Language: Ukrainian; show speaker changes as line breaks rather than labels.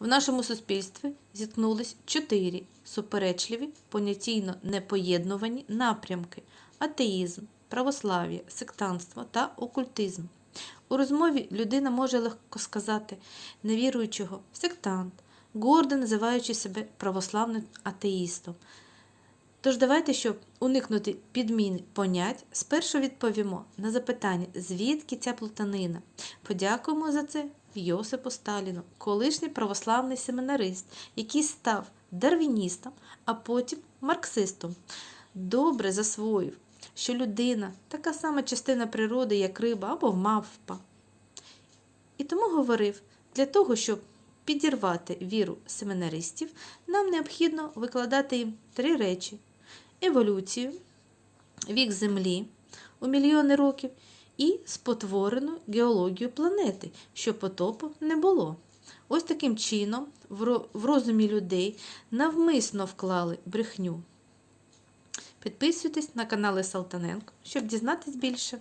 В нашому суспільстві зіткнулись чотири суперечливі, понятійно непоєднувані напрямки: атеїзм, православ'я, сектантство та окультизм. У розмові людина може легко сказати невіруючого сектант, гордо називаючи себе православним атеїстом. Тож давайте, щоб уникнути підмін понять, спершу відповімо на запитання, звідки ця плутанина. Подякуємо за це Йосипу Сталіну, колишній православний семінарист, який став дарвіністом, а потім марксистом. Добре засвоїв, що людина така сама частина природи, як риба або мавпа. І тому говорив, для того, щоб підірвати віру семінаристів, нам необхідно викладати їм три речі: еволюцію, вік Землі у мільйони років і спотворену геологію планети, що потопу не було. Ось таким чином в розумі людей навмисно вклали брехню. Підписуйтесь на канали Салтаненко, щоб дізнатись більше.